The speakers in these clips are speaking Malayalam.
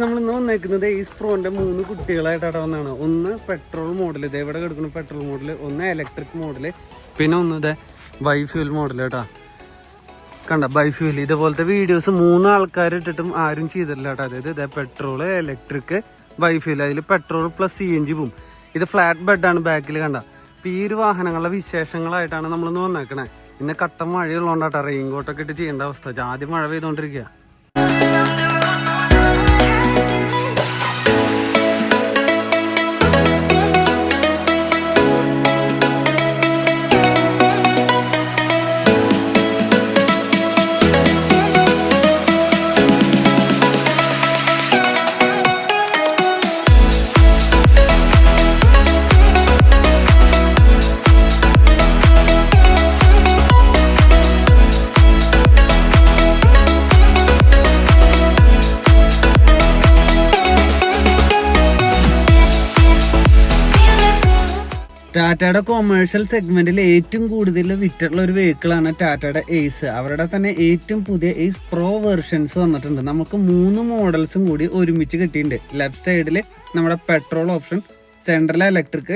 നമ്മൾ ഇന്ന് വന്നേക്കുന്നത് ഈ സ്പ്രോന്റെ മൂന്ന് കുട്ടികളായിട്ടാണ് വന്നാണ് ഒന്ന് പെട്രോൾ മോഡൽ ഇതേ ഇവിടെ കിടക്കുന്ന? പെട്രോൾ മോഡൽ ഒന്ന് ഇലക്ട്രിക് മോഡൽ പിന്നെ ഒന്ന് ഇത് ബൈഫ്യൂൽ മോഡൽ കേട്ടാ കണ്ട ബൈഫ്യൂൽ ഇതുപോലത്തെ വീഡിയോസ് മൂന്ന് ആൾക്കാർ ഇട്ടിട്ടും ആരും ചെയ്തിട്ടില്ല കേട്ടോ അതായത് ഇതേ പെട്രോൾ ഇലക്ട്രിക് ബൈഫ്യൂൽ അതിൽ petrol plus C N G പോവും ഇത് ഫ്ലാറ്റ് ബെഡാണ് ബാക്കിൽ കണ്ട. അപ്പോൾ ഈ ഒരു വാഹനങ്ങളുടെ വിശേഷങ്ങളായിട്ടാണ് നമ്മളിന്ന് വന്നേക്കണേ. ഇന്ന് കട്ട മഴയുള്ളതുകൊണ്ടാട്ടോ റെയിൻ കോട്ടൊക്കെ ഇട്ട് ചെയ്യേണ്ട അവസ്ഥ. ആദ്യം മഴ പെയ്തുകൊണ്ടിരിക്കുക ടാറ്റയുടെ കൊമേഴ്ഷ്യൽ സെഗ്മെന്റിൽ ഏറ്റവും കൂടുതൽ വിറ്റുള്ള ഒരു വെഹിക്കിളാണ് ടാറ്റയുടെ എയ്സ് അവരുടെ തന്നെ ഏറ്റവും പുതിയ എയ്സ് പ്രോ വെർഷൻസ് വന്നിട്ടുണ്ട്. നമുക്ക് മൂന്ന് മോഡൽസും കൂടി ഒരുമിച്ച് കിട്ടിയിട്ടുണ്ട്. ലെഫ്റ്റ് സൈഡിൽ നമ്മുടെ petrol option central electric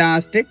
last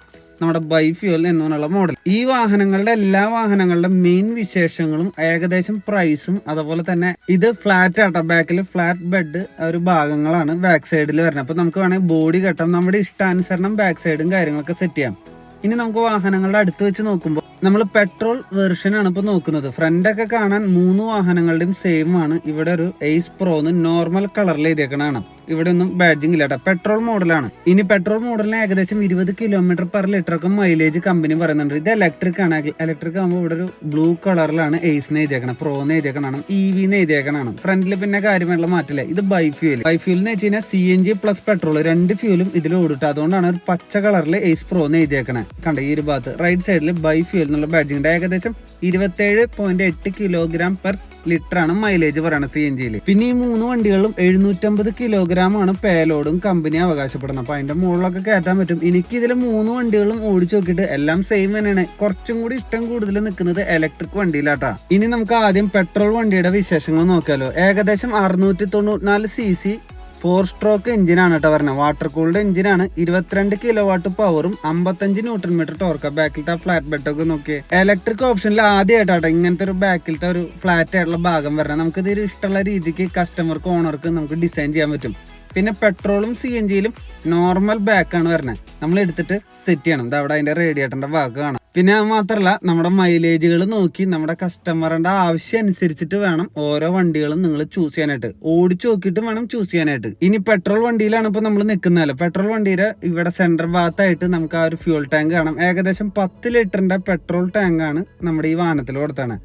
നമ്മുടെ ബൈഫ്യൂൽ എന്നുള്ള മോഡൽ ഈ വാഹനങ്ങളുടെ എല്ലാ വാഹനങ്ങളുടെ മെയിൻ വിശേഷങ്ങളും ഏകദേശം പ്രൈസും അതുപോലെ തന്നെ ഇത് ഫ്ലാറ്റ് ആട്ടോ. ബാക്കിൽ ഫ്ലാറ്റ് ബെഡ് ഒരു ഭാഗങ്ങളാണ് ബാക്ക് സൈഡിൽ വരുന്നത്. അപ്പൊ നമുക്ക് വേണമെങ്കിൽ ബോഡി ഘട്ടം നമ്മുടെ ഇഷ്ടാനുസരണം ബാക്ക് സൈഡും കാര്യങ്ങളൊക്കെ സെറ്റ് ചെയ്യാം. ഇനി നമുക്ക് വാഹനങ്ങളുടെ അടുത്ത് വെച്ച് നോക്കുമ്പോൾ നമ്മൾ പെട്രോൾ വെർഷൻ ആണ് ഇപ്പോൾ നോക്കുന്നത്. ഫ്രണ്ടൊക്കെ കാണാൻ മൂന്ന് വാഹനങ്ങളുടെയും സെയിം ആണ്. ഇവിടെ ഒരു എയ്സ് പ്രോ എന്ന് നോർമൽ കളറിൽ എഴുതിയേക്കണാണ് ഇവിടെ ഒന്നും ബാഡ്ജിങ് ഇല്ല കേട്ടോ. പെട്രോൾ മോഡലാണ് ഇനി പെട്രോൾ മോഡലിന് ഏകദേശം ഇരുപത് കിലോമീറ്റർ പെർ ലിറ്റർ ഒക്കെ മൈലേജ് കമ്പനി പറയുന്നുണ്ട്. ഇത് ഇലക്ട്രിക് ആണ്. ഇലക്ട്രിക് ആകുമ്പോൾ ഇവിടെ ഒരു ബ്ലൂ കളറിലാണ് എയ്സിന് എഴുതിയേക്കണം പ്രോന്ന് എഴുതിയേക്കണം ഇ വിന്ന് എഴുതിയേക്കണം ഫ്രണ്ടിൽ പിന്നെ കാര്യമായിട്ടുള്ള മാറ്റില്ല ഇത് ബൈഫ്യൂൽ ബൈഫ്യൂൽ എന്ന് വെച്ച് കഴിഞ്ഞാൽ C N G plus petrol രണ്ട് ഫ്യൂലും ഇതിൽ ഓടിട്ട്. അതുകൊണ്ടാണ് ഒരു പച്ച കളറിൽ എയ്സ് പ്രോന്ന് എഴുതിയേക്കണേ കണ്ട? ഈ ഒരു ഭാഗത്ത്. റൈറ്റ് സൈഡിൽ ബൈഫ്യൂൽ എന്നുള്ള ബാഡ്ജിങ് ഏകദേശം ഇരുപത്തേഴ് പോയിന്റ് എട്ട് കിലോഗ്രാം പെർ ലിറ്റർ ആണ് മൈലേജ് പറയുന്നത് സി എൻ ജിയിൽ പിന്നെ ഈ മൂന്ന് വണ്ടികളും എഴുന്നൂറ്റമ്പത് കിലോഗ്രാം ആണ് പേലോഡും കമ്പനി അവകാശപ്പെടുന്നത്. അപ്പൊ അതിന്റെ മുകളിലൊക്കെ കയറ്റാൻ പറ്റും. എനിക്ക് ഇതിൽ മൂന്ന് വണ്ടികളും ഓടിച്ചു നോക്കിയിട്ട് എല്ലാം സെയിം തന്നെയാണ്. കുറച്ചും കൂടി ഇഷ്ടം കൂടുതൽ നിൽക്കുന്നത് ഇലക്ട്രിക് വണ്ടിയിലാട്ടാ. ഇനി നമുക്ക് ആദ്യം പെട്രോൾ വണ്ടിയുടെ വിശേഷങ്ങൾ നോക്കിയാലോ. ഏകദേശം അറുന്നൂറ്റി തൊണ്ണൂറ്റിനാല് സി സി ഫോർ സ്ട്രോക്ക് എഞ്ചിനാണ് കേട്ടോ പറഞ്ഞത് വാട്ടർ കൂൾഡ് എഞ്ചിനാണ് ഇരുപത്തിരണ്ട് കിലോ വാട്ട് പവറും അമ്പത്തഞ്ച് ന്യൂട്രൺ മീറ്റർ ടോർക്ക ബാക്കിലത്തെ ഫ്ലാറ്റ് ബെഡ് ഒക്കെ നോക്കി ഇലക്ട്രിക് ഓപ്ഷനിൽ ആദ്യമായിട്ടാട്ടോ ഇങ്ങനത്തെ ഒരു ബാക്കിലത്തെ ഒരു ഫ്ലാറ്റ് ആയിട്ടുള്ള ഭാഗം വരണം. നമുക്ക് ഇതൊരു ഇഷ്ടമുള്ള രീതിക്ക് കസ്റ്റമർക്ക് ഓണർക്ക് നമുക്ക് ഡിസൈൻ ചെയ്യാൻ പറ്റും. പിന്നെ പെട്രോളും സി എൻ ജിയിലും നോർമൽ ബാക്കാണ് വരണത് നമ്മൾ എടുത്തിട്ട് സെറ്റ് ചെയ്യണം. ഇത് അതിന്റെ റേഡിയേറ്ററിന്റെ ഭാഗം കാണാം. പിന്നെ അത് മാത്രമല്ല നമ്മുടെ മൈലേജുകൾ നോക്കി നമ്മുടെ കസ്റ്റമറിന്റെ ആവശ്യം അനുസരിച്ചിട്ട് വേണം ഓരോ വണ്ടികളും നിങ്ങൾ ചൂസ് ചെയ്യാനായിട്ട്. ഓടിച്ചു നോക്കിയിട്ട് വേണം ചൂസ് ചെയ്യാനായിട്ട്. ഇനി പെട്രോൾ വണ്ടിയിലാണ് ഇപ്പൊ നമ്മൾ നിൽക്കുന്നത് പെട്രോൾ വണ്ടിയുടെ ഇവിടെ സെന്റർ ഭാഗത്തായിട്ട് നമുക്ക് ആ ഒരു ഫ്യൂൾ ടാങ്ക് കാണാം. ഏകദേശം പത്ത് ലിറ്ററിന്റെ പെട്രോൾ ടാങ്കാണ് നമ്മുടെ ഈ വാഹനത്തിൽ കൊടുത്താണ്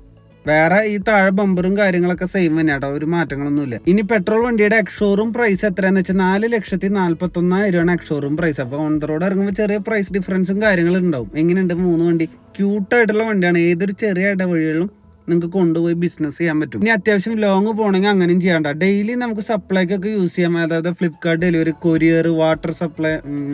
വേറെ ഈ താഴെ ബമ്പറും കാര്യങ്ങളൊക്കെ സെയിം തന്നെ കേട്ടോ ഒരു മാറ്റങ്ങളൊന്നുമില്ല. ഇനി പെട്രോൾ വണ്ടിയുടെ എക്സോറും പ്രൈസ് എത്രയാന്ന് വെച്ചാൽ നാല് ലക്ഷത്തി നാല്പത്തി ഒന്നായിരമാണ് എക്സോറും പ്രൈസ് അപ്പൊ ഓൺ ദ റോഡ് ഇറങ്ങുമ്പോൾ ചെറിയ പ്രൈസ് ഡിഫറൻസും കാര്യങ്ങളും ഉണ്ടാവും. എങ്ങനെയുണ്ട് മൂന്ന് വണ്ടി? ക്യൂട്ടായിട്ടുള്ള വണ്ടിയാണ്. ഏതൊരു ചെറിയ ഇടവഴികളിലും നിങ്ങൾക്ക് കൊണ്ടുപോയി ബിസിനസ് ചെയ്യാൻ പറ്റും. ഇനി അത്യാവശ്യം ലോങ് പോകണമെങ്കിൽ അങ്ങനെയും ചെയ്യണ്ട ഡെയിലി നമുക്ക് സപ്ലൈക്കൊക്കെ യൂസ് ചെയ്യാം. അതായത് Flipkart delivery courier water supply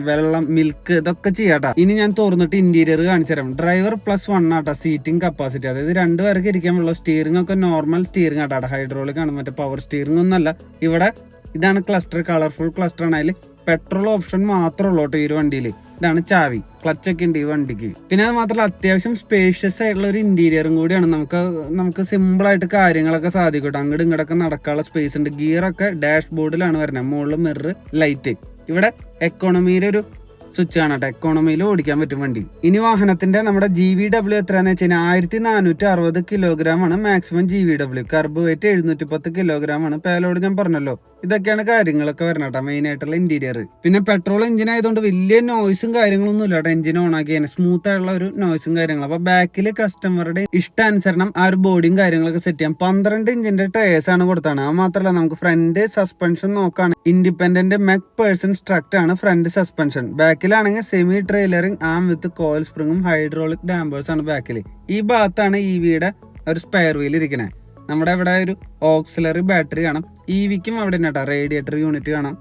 വെള്ളം മിൽക്ക് ഇതൊക്കെ ചെയ്യാട്ടാ ഇനി ഞാൻ തുറന്നിട്ട് ഇന്റീരിയർ കാണിച്ചു തരാം. ഡ്രൈവർ പ്ലസ് വൺ ആട്ടാ സീറ്റിംഗ് കപ്പാസിറ്റി അതായത് രണ്ട് പേർക്ക് ഇരിക്കാൻ ഉള്ള സ്റ്റിയറിംഗ് ഒക്കെ നോർമൽ സ്റ്റിയറിംഗ് ആട്ടാ ഹൈഡ്രോളിക് ആണ് മറ്റേ പവർ സ്റ്റിയറിംഗ് ഒന്നല്ല ഇവിടെ ഇതാണ് ക്ലസ്റ്റർ കളർഫുൾ ക്ലസ്റ്റർ ആണ് അതിൽ പെട്രോൾ ഓപ്ഷൻ മാത്രമേ ഉള്ളൂ കേട്ടോ ഈ ഒരു വണ്ടിയിൽ ഇതാണ് ചാവി. ക്ലച്ച് ഒക്കെ ഉണ്ട് ഈ വണ്ടിക്ക്. പിന്നെ അത് മാത്രമല്ല അത്യാവശ്യം സ്പേഷ്യസ് ആയിട്ടുള്ള ഒരു ഇന്റീരിയറും കൂടിയാണ്. നമുക്ക് നമുക്ക് സിമ്പിൾ ആയിട്ട് കാര്യങ്ങളൊക്കെ സാധിക്കട്ടോ കേട്ടോ. അങ്ങോട്ടും ഇങ്ങോട്ടൊക്കെ നടക്കാനുള്ള സ്പേസ് ഉണ്ട്. ഗിയറൊക്കെ ഡാഷ് ബോർഡിലാണ് വരുന്നത്. മുകളിൽ മിറർ ലൈറ്റ് ഇവിടെ എക്കോണമിയിലെ ഒരു സ്വിച്ച് ആണ് ടെക്കോണമിയിൽ ഓടിക്കാൻ പറ്റും വണ്ടി. ഇനി വാഹനത്തിന്റെ നമ്മുടെ ജി വി ഡബ്ല്യു എത്രയാന്ന് വെച്ച് കഴിഞ്ഞാൽ ആയിരത്തി നാനൂറ്റി അറുപത് കിലോഗ്രാം ആണ് maximum G V W kerb weight എഴുന്നൂറ്റി പത്ത് കിലോഗ്രാം ആണ് പേലോട് ഞാൻ പറഞ്ഞല്ലോ. ഇതൊക്കെയാണ് കാര്യങ്ങളൊക്കെ വരണം കേട്ടോ മെയിൻ ആയിട്ടുള്ള ഇന്റീരിയർ പിന്നെ പെട്രോൾ എഞ്ചിൻ ആയതുകൊണ്ട് വലിയ നോയ്സും കാര്യങ്ങളൊന്നും ഇല്ല കേട്ടോ എഞ്ചിൻ ഓൺ ആക്കി സ്മൂത്ത് ആയിട്ടുള്ള ഒരു നോയ്സും കാര്യങ്ങളും. അപ്പൊ ബാക്കിൽ കസ്റ്റമറുടെ ഇഷ്ടാനുസരണം ആ ഒരു ബോഡിയും കാര്യങ്ങളൊക്കെ സെറ്റ് ചെയ്യാം. പന്ത്രണ്ട് ഇഞ്ചിന്റെ ടയേഴ്സ് ആണ് കൊടുത്താണ് അത് മാത്രമല്ല നമുക്ക് ഫ്രണ്ട് സസ്പെൻഷൻ നോക്കാണ്. ഇൻഡിപെൻഡന്റ് മെക് പേഴ്സൺ സ്ട്രക്ട് ആണ് front suspension ബാക്കിലാണെങ്കിൽ semi trailing arm with coil സ്പ്രിങ്ങും hydraulic dampers ആണ് ബാക്കിൽ ഈ ഭാഗത്താണ് ഇ വിയുടെ ഒരു സ്പെയർ വീൽ ഇരിക്കുന്നത് നമ്മുടെ ഇവിടെ ഒരു ഓക്സിലറി ബാറ്ററി കാണാം. ഇ വിക്കും അവിടെ കേട്ടോ റേഡിയേറ്റർ യൂണിറ്റ് കാണാം.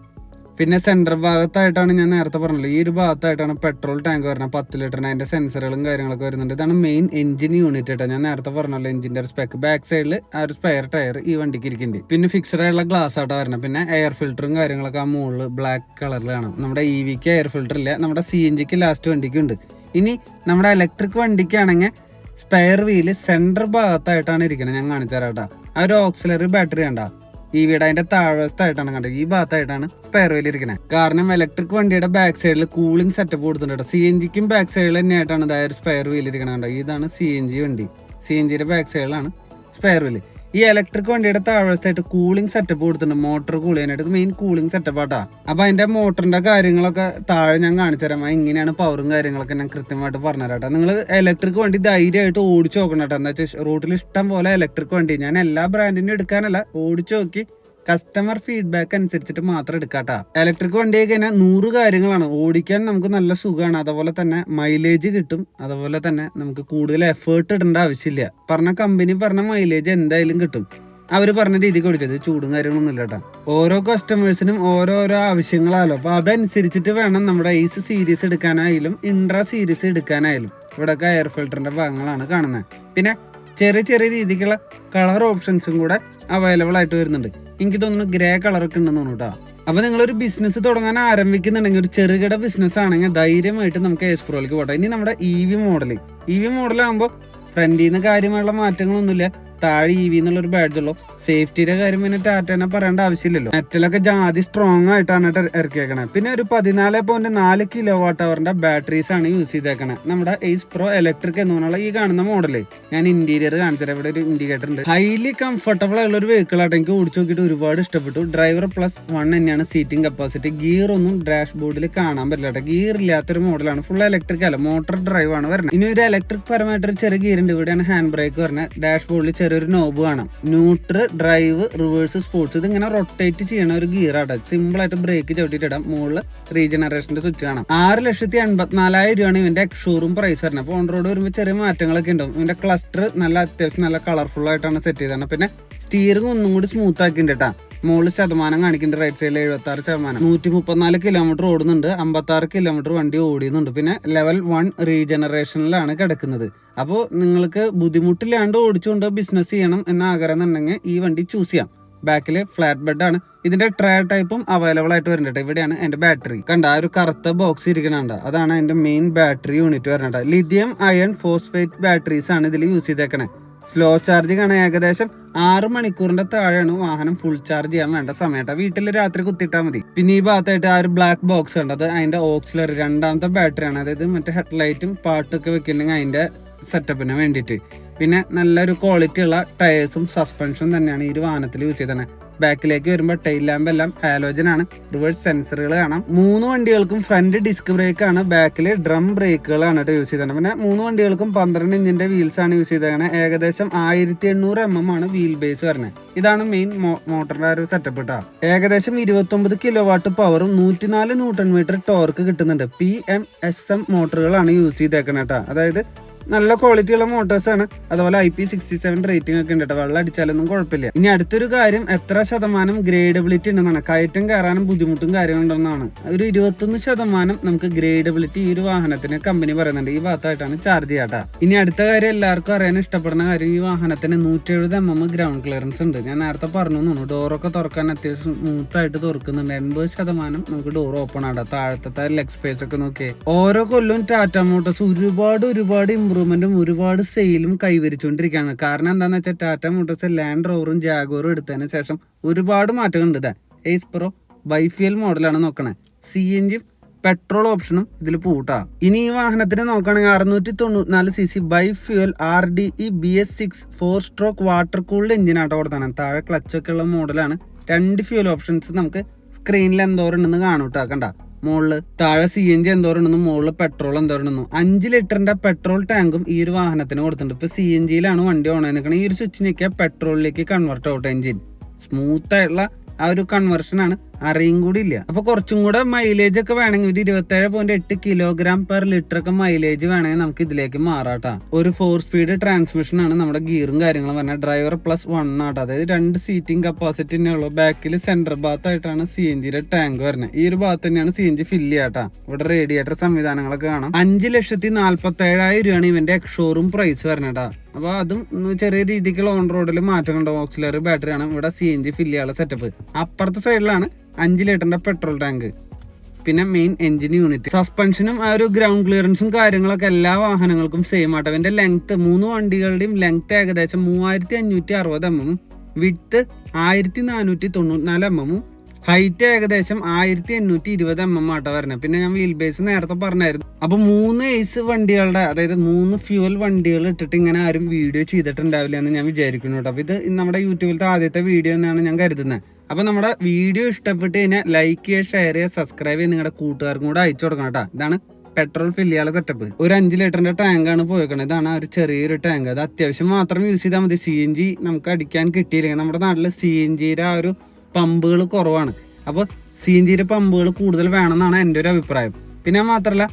പിന്നെ സെന്റർ ഭാഗത്തായിട്ടാണ് ഞാൻ നേരത്തെ പറഞ്ഞല്ലോ ഈ ഒരു ഭാഗത്തായിട്ടാണ് പെട്രോൾ ടാങ്ക് വരുന്നത് പത്ത് ലിറ്ററിന് അതിന്റെ സെൻസറുകളും കാര്യങ്ങളൊക്കെ വരുന്നുണ്ട്. ഇതാണ് മെയിൻ എഞ്ചിൻ യൂണിറ്റ് കേട്ടോ ഞാൻ നേരത്തെ പറഞ്ഞല്ലോ എഞ്ചിന്റെ ഒരു സ്പെക്ക് ബാക്ക് സൈഡിൽ ആ ഒരു സ്പെയർ ടയർ ഈ വണ്ടിക്ക് ഇരിക്കുന്നുണ്ട് പിന്നെ ഫിക്സഡ് ആയിട്ടുള്ള ഗ്ലാസ് ആട്ടോ വരുന്നത്. പിന്നെ എയർ ഫിൽറ്ററും കാര്യങ്ങളൊക്കെ ആ മുകളിൽ ബ്ലാക്ക് കളറിൽ കാണാം. നമ്മുടെ ഇ വിക്ക് എയർ ഫിൽറ്റർ ഇല്ല. നമ്മുടെ സി എൻ ജിക്ക് ലാസ്റ്റ് വണ്ടിക്ക് ഉണ്ട്. ഇനി നമ്മുടെ ഇലക്ട്രിക് വണ്ടിക്കാണെങ്കിൽ സ്പെയർ വീൽ സെന്റർ ഭാഗത്തായിട്ടാണ് ഇരിക്കുന്നത് ഞാൻ കാണിച്ചു ആ ഒരു ഓക്സിലറി ബാറ്ററി കണ്ട. ഈ വീട് അതിന്റെ താഴ്വസ്ഥായിട്ടാണ് കണ്ടത്. ഈ ഭാഗത്തായിട്ടാണ് സ്പെയർ വീൽ ഇരിക്കുന്നത് കാരണം ഇലക്ട്രിക് വണ്ടിയുടെ ബാക്ക് സൈഡിൽ കൂളിംഗ് സെറ്റപ്പ് കൊടുത്തിട്ടുണ്ട് സി എൻ ജിക്കും ബാക്ക് സൈഡിൽ തന്നെയായിട്ടാണ് ഒരു സ്പെയർ വീൽ ഇരിക്കുന്നത് കണ്ടോ. ഇതാണ് സി എൻ ജി വണ്ടി. സി എൻ ജിയുടെ ബാക്ക് സൈഡിലാണ് സ്പെയർ വീൽ ഈ ഇലക്ട്രിക് വണ്ടിയുടെ താഴത്തായിട്ട് കൂളിംഗ് സെറ്റപ്പ് കൊടുത്തിട്ടുണ്ട്. മോട്ടർ കൂൾ ചെയ്യാനായിട്ട് മെയിൻ കൂളിംഗ് സെറ്റപ്പ് ആട്ടാ. അപ്പൊ അതിന്റെ മോട്ടറിന്റെ കാര്യങ്ങളൊക്കെ താഴെ ഞാൻ കാണിച്ചു തരാം. എങ്ങനെയാണ് പവറും കാര്യങ്ങളൊക്കെ ഞാൻ കൃത്യമായിട്ട് പറഞ്ഞുതരാട്ടോ നിങ്ങൾ ഇലക്ട്രിക് വണ്ടി ധൈര്യമായിട്ട് ഓടിച്ചു നോക്കണം കേട്ടോ. എന്താ വെച്ചാൽ റോഡിൽ ഇഷ്ടം പോലെ ഇലക്ട്രിക് വണ്ടി. ഞാൻ എല്ലാ ബ്രാൻഡിനും എടുക്കാനല്ല ഓടിച്ചു നോക്കി കസ്റ്റമർ ഫീഡ്ബാക്ക് അനുസരിച്ചിട്ട് മാത്രം എടുക്കാട്ടാ. ഇലക്ട്രിക് വണ്ടി കഴിഞ്ഞാൽ നൂറ് കാര്യങ്ങളാണ്. ഓടിക്കാൻ നമുക്ക് നല്ല സുഖമാണ്. അതുപോലെ തന്നെ മൈലേജ് കിട്ടും. അതുപോലെ തന്നെ നമുക്ക് കൂടുതൽ എഫേർട്ട് ഇടേണ്ട ആവശ്യമില്ല. പറഞ്ഞ കമ്പനി പറഞ്ഞ മൈലേജ് എന്തായാലും കിട്ടും. അവർ പറഞ്ഞ രീതിക്ക് ഓടിച്ചത്. ചൂടും കാര്യങ്ങളൊന്നും ഇല്ല കേട്ടോ. ഓരോ കസ്റ്റമേഴ്സിനും ഓരോരോ ആവശ്യങ്ങളാലോ അപ്പൊ അതനുസരിച്ചിട്ട് വേണം നമ്മുടെ ഐസ് സീരീസ് എടുക്കാനായാലും ഇൻട്രാ സീരീസ് എടുക്കാനായാലും. ഇവിടെ എയർ ഫിൽറ്ററിന്റെ ഭാഗങ്ങളാണ് കാണുന്നത് പിന്നെ ചെറിയ ചെറിയ രീതിക്കുള്ള കളർ ഓപ്ഷൻസും കൂടെ അവൈലബിൾ ആയിട്ട് വരുന്നുണ്ട്. എനിക്ക് തോന്നുന്നു ഗ്രേ കളറൊക്കെ ഉണ്ടെന്ന് തോന്നുന്നു കേട്ടോ അപ്പൊ ഒരു ബിസിനസ് തുടങ്ങാൻ ആരംഭിക്കുന്നുണ്ടെങ്കിൽ ഒരു ചെറുകിട ബിസിനസ് ആണെങ്കിൽ ധൈര്യമായിട്ട് നമുക്ക് എസ് പ്രോയിലേക്ക് പോട്ടെ. ഇനി നമ്മുടെ E V model E V മോഡലാകുമ്പോൾ ഫ്രണ്ടിൽ നിന്ന് കാര്യമായുള്ള മാറ്റങ്ങളൊന്നുമില്ല. താഴെ ഇ വി എന്നുള്ള ഒരു ബാഡ്ജ് ഉള്ളൂ. സേഫ്റ്റിയുടെ കാര്യം പിന്നെ ടാറ്റേനെ പറയേണ്ട ആവശ്യമില്ലല്ലോ. മെറ്റലൊക്കെ ജാതി സ്ട്രോങ് ആയിട്ടാണ് ഇറക്കിയേക്കണത് ഇറക്കിയേക്കണേ. പിന്നെ ഒരു പതിനാല് പോയിന്റ് നാല് കിലോ വാട്ട് അവറിന്റെ ബാറ്ററീസ് ആണ് യൂസ് ചെയ്തേക്കണേ. നമ്മുടെ എയ്സ് പ്രോ ഇലക്ട്രിക് എന്ന് പറഞ്ഞുള്ള ഈ കാണുന്ന മോഡൽ ഞാൻ ഇന്റീരിയർ കാണിച്ചത് ഇവിടെ ഒരു ഇൻഡിക്കേറ്റർ ഉണ്ട്. ഹൈലി കംഫർട്ടബിൾ ആയിട്ടുള്ള ഒരു വെഹിക്കിൾ ആയിട്ട് എനിക്ക് ഓടിച്ചു നോക്കിയിട്ട് ഒരുപാട് ഇഷ്ടപ്പെട്ടു. ഡ്രൈവർ പ്ലസ് വൺ തന്നെയാണ് സീറ്റിംഗ് കപ്പാസിറ്റി ഗിയർ ഒന്നും ഡാഷ് ബോർഡിൽ കാണാൻ പറ്റില്ല ഗിയർ ഇല്ലാത്തൊരു മോഡലാണ് ഫുൾ ഇലക്ട്രിക് അല്ല. മോട്ടോർ ഡ്രൈവ് ആണ് വരുന്നത് ഇനി ഒരു ഇലക്ട്രിക് പരമായിട്ട് ഒരു ചെറിയ ഗിയർ ഉണ്ട്. ഇവിടെയാണ് ഹാൻഡ് ബ്രേക്ക് വരുന്നത് ഡാഷ് ബോർഡിൽ ചെറിയൊരു നോബ് കാണാം. ന്യൂട്രൽ ഡ്രൈവ് റിവേഴ്സ് സ്പോർട്സ് ഇത് ഇങ്ങനെ റൊട്ടേറ്റ് ചെയ്യണ ഒരു ഗിയർ ആട്ടോ. സിമ്പിൾ ആയിട്ട് ബ്രേക്ക് ചവിട്ടിട്ടിടാം മുകളിൽ റീജനറേഷന്റെ സ്വിച്ച് കാണാം. ആറ് ലക്ഷത്തി എൺപത്തിനാലായിരം രൂപയാണ് ഇവന്റെ ഷോറൂം പ്രൈസ് വരുന്നത്. അപ്പോൾ ഓൺ റോഡ് വരുമ്പോൾ ചെറിയ മാറ്റങ്ങളൊക്കെ ഉണ്ടാവും. ഇവന്റെ ക്ലസ്റ്റർ നല്ല അത്യാവശ്യം നല്ല കളർഫുൾ ആയിട്ടാണ് സെറ്റ് ചെയ്തത് പിന്നെ സ്റ്റിയറിംഗ് ഒന്നും കൂടി സ്മൂത്ത് ആക്കിയിട്ടുണ്ട് കേട്ടാ. മുകളിൽ ശതമാനം കാണിക്കുന്നുണ്ട് റൈറ്റ് സൈഡിൽ എഴുപത്തി ആറ് ശതമാനം. നൂറ്റി മുപ്പത്തിനാല് കിലോമീറ്റർ ഓടുന്നുണ്ട് അമ്പത്തി ആറ് കിലോമീറ്റർ വണ്ടി ഓടിയുന്നുണ്ട്. പിന്നെ ലെവൽ വൺ റീജനറേഷനിലാണ് കിടക്കുന്നത്. അപ്പോൾ നിങ്ങൾക്ക് ബുദ്ധിമുട്ടില്ലാണ്ട് ഓടിച്ചുകൊണ്ട് ബിസിനസ് ചെയ്യണം എന്ന ആഗ്രഹം എന്നുണ്ടെങ്കിൽ ഈ വണ്ടി ചൂസ് ചെയ്യാം. ബാക്കിൽ ഫ്ലാറ്റ് ബെഡ് ആണ്. ഇതിന്റെ ട്രേ ടൈപ്പും അവൈലബിൾ ആയിട്ട് വരുന്നുണ്ട് ഇവിടെയാണ് എന്റെ ബാറ്ററി കണ്ട ആ ഒരു കറുത്ത ബോക്സ് ഇരിക്കണണ്ട അതാണ് എന്റെ മെയിൻ ബാറ്ററി യൂണിറ്റ് വരുന്നുണ്ട് ലിഥിയം അയൺ ഫോസ്ഫേറ്റ് ബാറ്ററീസ് ആണ് ഇതിൽ യൂസ് ചെയ്തേക്കണേ. സ്ലോ ചാർജ് കാണാൻ ഏകദേശം ആറ് മണിക്കൂറിന്റെ താഴെയാണ് വാഹനം ഫുൾ ചാർജ് ചെയ്യാൻ വേണ്ട സമയത്ത് വീട്ടിൽ രാത്രി കുത്തിയിട്ടാൽ മതി. പിന്നെ ഈ ഭാഗത്തായിട്ട് ആ ഒരു ബ്ലാക്ക് ബോക്സ് ഉണ്ട്. അത് അതിന്റെ ഓക്സിലറി രണ്ടാമത്തെ ബാറ്ററിയാണ് അതായത് മറ്റേ ഹെഡ്ലൈറ്റും പാട്ടൊക്കെ വെക്കുന്നുണ്ടെങ്കിൽ അതിന്റെ സെറ്റപ്പിന് വേണ്ടിയിട്ട്. പിന്നെ നല്ലൊരു ക്വാളിറ്റി ഉള്ള ടയേഴ്സും സസ്പെൻഷനും തന്നെയാണ് ഈ ഒരു വാഹനത്തിൽ യൂസ് ചെയ്തത് ബാക്കിലേക്ക് വരുമ്പോൾ ടൈൽ ലാമ്പ് എല്ലാം ഹാലോജൻ ആണ്. റിവേഴ്സ് സെൻസറുകൾ കാണാം. മൂന്ന് വണ്ടികൾക്കും ഫ്രണ്ട് ഡിസ്ക് ബ്രേക്ക് ആണ്. ബാക്കിൽ ഡ്രം ബ്രേക്കുകളാണ് കേട്ടോ യൂസ് ചെയ്തത് പിന്നെ മൂന്ന് വണ്ടികൾക്കും പന്ത്രണ്ട് ഇഞ്ചിന്റെ വീൽസ് ആണ് യൂസ് ചെയ്തത് ഏകദേശം ആയിരത്തി എണ്ണൂറ് എം എം ആണ് വീൽ ബേസ് വരുന്നത് ഇതാണ് മെയിൻ മോട്ടറിന്റെ ഒരു സെറ്റപ്പ് കേട്ടോ ഏകദേശം ഇരുപത്തി ഒമ്പത് കിലോ വാട്ട് പവറും നൂറ്റിനാല് ന്യൂട്ടൺ മീറ്റർ ടോർക്ക് കിട്ടുന്നുണ്ട്. പി എം എസ് എം മോട്ടറുകളാണ് യൂസ് ചെയ്തേക്കണേ കേട്ടോ അതായത് നല്ല ക്വാളിറ്റിയുള്ള മോട്ടോഴ്സ് ആണ്. അതുപോലെ I P sixty seven rating ഒക്കെ ഉണ്ട് കേട്ടോ വെള്ളം അടിച്ചാലൊന്നും കുഴപ്പമില്ല. ഇനി അടുത്തൊരു കാര്യം എത്ര ശതമാനം ഗ്രേഡബിലിറ്റി ഉണ്ടെന്നാണ് കയറ്റം കയറാനും ബുദ്ധിമുട്ടും കാര്യങ്ങളുണ്ടെന്നാണ് ഒരു ഇരുപത്തൊന്ന് ശതമാനം നമുക്ക് ഗ്രേഡബിലിറ്റി ഈ ഒരു വാഹനത്തിന് കമ്പനി പറയുന്നുണ്ട്. ഈ ഭാഗത്തായിട്ടാണ് ചാർജ് ചെയ്യാട്ടാ ഇനി അടുത്ത കാര്യം എല്ലാവർക്കും അറിയാൻ ഇഷ്ടപ്പെടുന്ന കാര്യം ഈ വാഹനത്തിന് നൂറ്റി എഴുപത് എം എം ഗ്രൗണ്ട് ക്ലിയറൻസ് ഉണ്ട്. ഞാൻ നേരത്തെ പറഞ്ഞു തോന്നുന്നു ഡോറൊക്കെ തുറക്കാൻ അത്യാവശ്യം സ്മൂത്തായിട്ട് തുറക്കുന്നുണ്ട്. എൺപത് ശതമാനം നമുക്ക് ഡോർ ഓപ്പൺ ആടാം താഴത്തെ ലെഗ് സ്പേസ് ഒക്കെ നോക്കിയേ. ഓരോ കൊല്ലവും ടാറ്റ മോട്ടോഴ്സ് ഒരുപാട് ഒരുപാട് ഇമ്പ്രൂവ്മെന്റും ഒരുപാട് സെയിലും കൈവരിച്ചുകൊണ്ടിരിക്കുകയാണ്. കാരണം എന്താണെന്ന് വെച്ചാൽ ടാറ്റ മോട്ടോഴ്സ് ലാൻഡ് റോവറും ജാഗോറും എടുത്തതിന് ശേഷം ഒരുപാട് മാറ്റങ്ങളുണ്ട് ഇതാ എയ്സ് പ്രോ ബൈഫിയൽ മോഡലാണ് നോക്കണേ. സി എൻ ജി പെട്രോൾ ഓപ്ഷനും ഇതിൽ പൂട്ടാ. ഇനി ഈ വാഹനത്തിന് നോക്കുകയാണെങ്കിൽ അറുന്നൂറ്റി തൊണ്ണൂറ്റിനാല് C C bi fuel R D E B S six four stroke water cooled എഞ്ചിനാട്ടോ കൊടുത്താണ് താഴെ ക്ലച്ചൊക്കെ ഉള്ള മോഡലാണ് രണ്ട് ഫ്യൂൽ ഓപ്ഷൻസ് നമുക്ക് സ്ക്രീനിൽ എന്തോരം ഉണ്ടെന്ന് കാണൂട്ടാ മുകളിൽ താഴെ സി എൻ ജി എന്തോരണ്ടെന്നും മുകളിൽ പെട്രോൾ എന്തോരണ്ടെന്നും അഞ്ച് ലിറ്ററിന്റെ പെട്രോൾ ടാങ്കും ഈ ഒരു വാഹനത്തിന് കൊടുത്തിട്ടുണ്ട്. ഇപ്പൊ സി എൻ ജിയിലാണ് വണ്ടി ഓൺ നിൽക്കുന്നത് ഈ ഒരു സ്വിച്ചിനൊക്കെ പെട്രോളിലേക്ക് കൺവേർട്ട് ഔട്ട് എഞ്ചിൻ സ്മൂത്ത് ആയിട്ടുള്ള ആ ഒരു കൺവെർഷൻ ആണ്. അറിയും കൂടി ഇല്ല അപ്പൊ കുറച്ചും കൂടെ മൈലേജ് ഒക്കെ വേണമെങ്കിൽ ഒരു ഇരുപത്തേഴ് പോയിന്റ് എട്ട് കിലോഗ്രാം പെർ ലിറ്റർ ഒക്കെ മൈലേജ് വേണമെങ്കിൽ നമുക്ക് ഇതിലേക്ക് മാറാട്ടാ ഒരു ഫോർ സ്പീഡ് ട്രാൻസ്മിഷൻ ആണ് നമ്മുടെ ഗിയറും കാര്യങ്ങളും പറഞ്ഞാൽ ഡ്രൈവർ പ്ലസ് വൺ ആട്ടോ അതായത് രണ്ട് സീറ്റിംഗ് കപ്പാസിറ്റി തന്നെ ഉള്ളൂ. ബാക്കിൽ സെന്റർ ഭാഗത്ത് ആയിട്ടാണ് സി എൻ ജിയുടെ ടാങ്ക് വരുന്നത്. ഈ ഒരു ഭാഗത്ത് തന്നെയാണ് സി എൻ ജി ഫില്ല് ചെയ്യാട്ടാ ഇവിടെ റേഡിയേറ്റർ സംവിധാനങ്ങളൊക്കെ കാണാം. അഞ്ച് ലക്ഷത്തി നാല്പത്തി ഏഴായിരം രൂപയാണ് ഇവന്റെ എക്സോറും പ്രൈസ് വരണേട്ടാ അപ്പൊ അതും ചെറിയ രീതിക്കുള്ള ഓൺ റോഡിൽ മാറ്റം കണ്ടോ ഓക്സിലറി ബാറ്ററി ആണ് ഇവിടെ സി എൻ ജി ഫില്ല് ചെയ്യാനുള്ള സെറ്റപ്പ് അപ്പുറത്തെ സൈഡിലാണ് അഞ്ച് ലിറ്ററിന്റെ പെട്രോൾ ടാങ്ക്. പിന്നെ മെയിൻ എഞ്ചിൻ യൂണിറ്റ് സസ്പെൻഷനും ആ ഒരു ഗ്രൗണ്ട് ക്ലിയറൻസും കാര്യങ്ങളൊക്കെ എല്ലാ വാഹനങ്ങൾക്കും സെയിം ആട്ടോ. അതിന്റെ ലെങ്ത് മൂന്ന് വണ്ടികളുടെയും ലെങ്ത് ഏകദേശം മൂവായിരത്തി അഞ്ഞൂറ്റി അറുപത് എം എമ്മും വിട്ട് ആയിരത്തി നാനൂറ്റി തൊണ്ണൂറ്റിനാല് എം എമ്മും ഹൈറ്റ് ഏകദേശം ആയിരത്തി എണ്ണൂറ്റി ഇരുപത് എം എം ആട്ടോ വരുന്നത് പിന്നെ ഞാൻ വീൽ ബേസ് നേരത്തെ പറഞ്ഞായിരുന്നു. അപ്പൊ മൂന്ന് ഏസ് വണ്ടികളുടെ അതായത് മൂന്ന് ഫ്യൂവൽ വണ്ടികൾ ഇട്ടിട്ട് ഇങ്ങനെ ആരും വീഡിയോ ചെയ്തിട്ടുണ്ടാവില്ല എന്ന് ഞാൻ വിചാരിക്കുന്നു കേട്ടോ. അപ്പൊ ഇത് നമ്മുടെ യൂട്യൂബിലത്തെ ആദ്യത്തെ വീഡിയോ എന്നാണ് ഞാൻ കരുതുന്നത്. അപ്പൊ നമ്മുടെ വീഡിയോ ഇഷ്ടപ്പെട്ട് കഴിഞ്ഞാൽ ലൈക്ക് ചെയ്യുക ഷെയർ ചെയ്യുക സബ്സ്ക്രൈബ് ചെയ്യുക നിങ്ങളുടെ കൂട്ടുകാർക്കും കൂടെ അയച്ചു കൊടുക്കണം കേട്ടോ. ഇതാണ് പെട്രോൾ ഫില്ല് ചെയ്യാനുള്ള സെറ്റപ്പ് ഒരു അഞ്ച് ലിറ്ററിന്റെ ടാങ്ക് ആണ് പോയേക്കണത്. ഇതാണ് ഒരു ചെറിയൊരു ടാങ്ക് അത് അത്യാവശ്യം മാത്രം യൂസ് ചെയ്താൽ മതി. സി എൻ ജി നമുക്ക് അടിക്കാൻ കിട്ടിയില്ലെങ്കിൽ നമ്മുടെ നാട്ടിൽ സി എൻ ജിയുടെ ആ ഒരു പമ്പുകൾ കുറവാണ്. അപ്പോൾ സി എൻ ജിയുടെ പമ്പുകൾ കൂടുതൽ വേണമെന്നാണ് എന്റെ ഒരു അഭിപ്രായം. പിന്നെ മാത്രമല്ല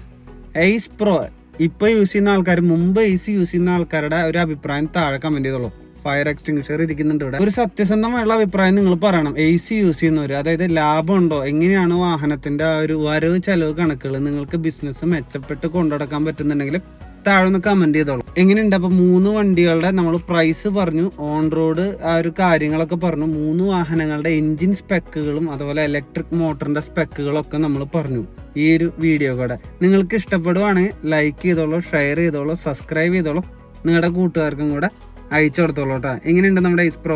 എയ്സ് പ്രോ ഇപ്പോൾ യൂസ് ചെയ്യുന്ന ആൾക്കാർ മുമ്പ് എയ്സ് യൂസ് ചെയ്യുന്ന ആൾക്കാരുടെ ഒരു അഭിപ്രായം താഴെ കമന്റ് ചെയ്തോളൂ. ഫയർ എക്സ്റ്റിങ്ഷർ ഇരിക്കുന്നുണ്ട് ഇവിടെ. ഒരു സത്യസന്ധമായുള്ള അഭിപ്രായം നിങ്ങൾ പറയണം. എ സി യൂസ് ചെയ്യുന്നവർ അതായത് ലാഭമുണ്ടോ എങ്ങനെയാണ് വാഹനത്തിന്റെ ആ ഒരു വരവ് ചെലവ് കണക്കുകൾ നിങ്ങൾക്ക് ബിസിനസ് മെച്ചപ്പെട്ട് കൊണ്ടുനടക്കാൻ പറ്റുന്നുണ്ടെങ്കിൽ താഴെ ഒന്ന് കമന്റ് ചെയ്തോളൂ. എങ്ങനെയുണ്ട്? അപ്പൊ മൂന്ന് വണ്ടികളുടെ നമ്മൾ പ്രൈസ് പറഞ്ഞു ഓൺ റോഡ് ആ ഒരു കാര്യങ്ങളൊക്കെ പറഞ്ഞു മൂന്ന് വാഹനങ്ങളുടെ എഞ്ചിൻ സ്പെക്കുകളും അതുപോലെ ഇലക്ട്രിക് മോട്ടറിന്റെ സ്പെക്കുകളൊക്കെ നമ്മൾ പറഞ്ഞു ഈ ഒരു വീഡിയോ കൂടെ നിങ്ങൾക്ക് ഇഷ്ടപ്പെടുവാണെങ്കിൽ ലൈക്ക് ചെയ്തോളൂ ഷെയർ ചെയ്തോളൂ സബ്സ്ക്രൈബ് ചെയ്തോളൂ. നിങ്ങളുടെ കൂട്ടുകാർക്കും കൂടെ അയച്ചു കൊടുത്തോളൂ കേട്ടോ. എങ്ങനെയുണ്ട് നമ്മുടെ ഇസ്പ്രോ